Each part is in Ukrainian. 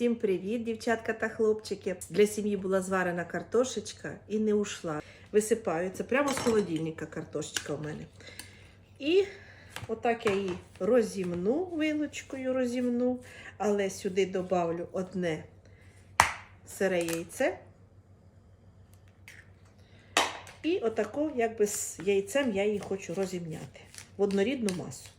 Всім привіт, дівчатка та хлопчики. Для сім'ї була зварена картошечка і не ушла. Висипаю. Прямо з холодильника картошечка у мене. І отак я її розімну, вилочкою розімну, але сюди добавлю одне сире яйце. І отако, якби з яйцем я її хочу розімняти в однорідну масу.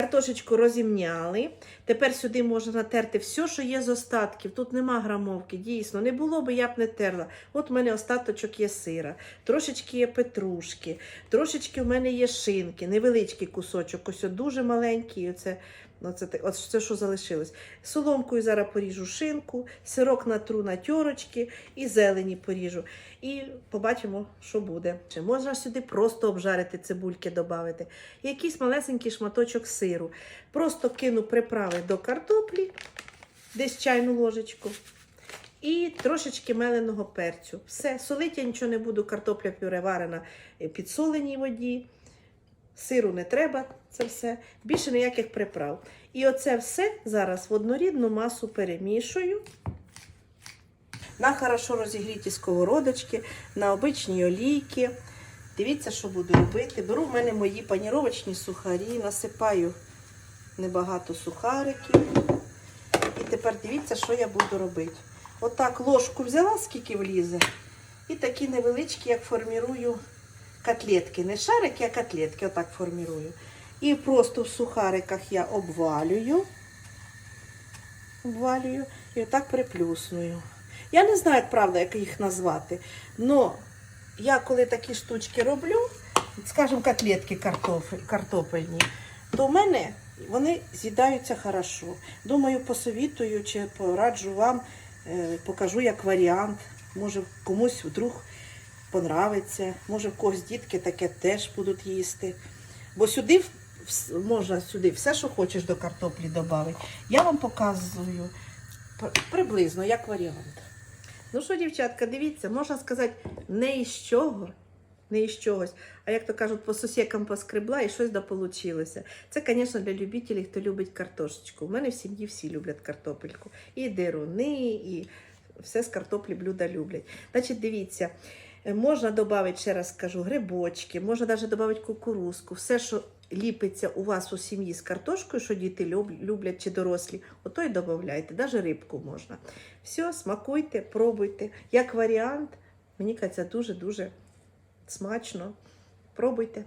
Картошечку розімняли. Тепер сюди можна натерти все, що є з остатків. Тут нема грамовки, дійсно. Не було би, я б не терла. От у мене остаточок є сира, трошечки є петрушки, трошечки в мене є шинки, невеличкий кусочок, ось дуже маленький. Оце, оце, те- от це, що залишилось. Соломкою зараз поріжу шинку, сирок натру на тьорочки і зелені поріжу. І побачимо, що буде. Чи можна сюди просто обжарити цибульки, додати. Якийсь малесенький шматочок сиру. Просто кину приправи до картоплі, десь чайну ложечку. І трошечки меленого перцю. Все, солити я нічого не буду, картопля пюре варена в підсоленій воді. Сиру не треба, це все. Більше ніяких приправ. І оце все зараз в однорідну масу перемішую. На хорошо розігріті сковородочки, на обичній олійки. Дивіться, що буду робити. Беру в мене мої паніровочні сухарі, насипаю небагато сухариків. І тепер дивіться, що я буду робити. Отак ложку взяла, скільки влізе. І такі невеличкі, як формірую котлетки. Не шарики, а котлетки. Отак формірую. І просто в сухариках я обвалюю. Обвалюю і отак приплюсную. Я не знаю, як правда, як їх назвати. Но я коли такі штучки роблю, скажімо, котлетки картопельні, то в мене вони з'їдаються хорошо. Думаю, посовітую чи пораджу вам, е, покажу як варіант. Може, комусь вдруг понравиться, може в когось дітки таке теж будуть їсти. Бо сюди можна сюди все, що хочеш до картоплі додати. Я вам показую приблизно як варіант. Ну що, дівчатка, дивіться, можна сказати, не із чого, не із чогось, а як то кажуть, по сусікам поскребла і щось дополучилося. Це, звісно, для любителів, хто любить картошечку. У мене в сім'ї всі люблять картопельку. І деруни, і все з картоплі блюда люблять. Значить, дивіться, можна додати, ще раз скажу, грибочки, можна навіть додати кукурузку, все, що ліпиться у вас у сім'ї з картошкою, що діти люблять чи дорослі, ото й додавайте, навіть рибку можна. Все, смакуйте, пробуйте. Як варіант, мені кажеться, дуже-дуже смачно. Пробуйте.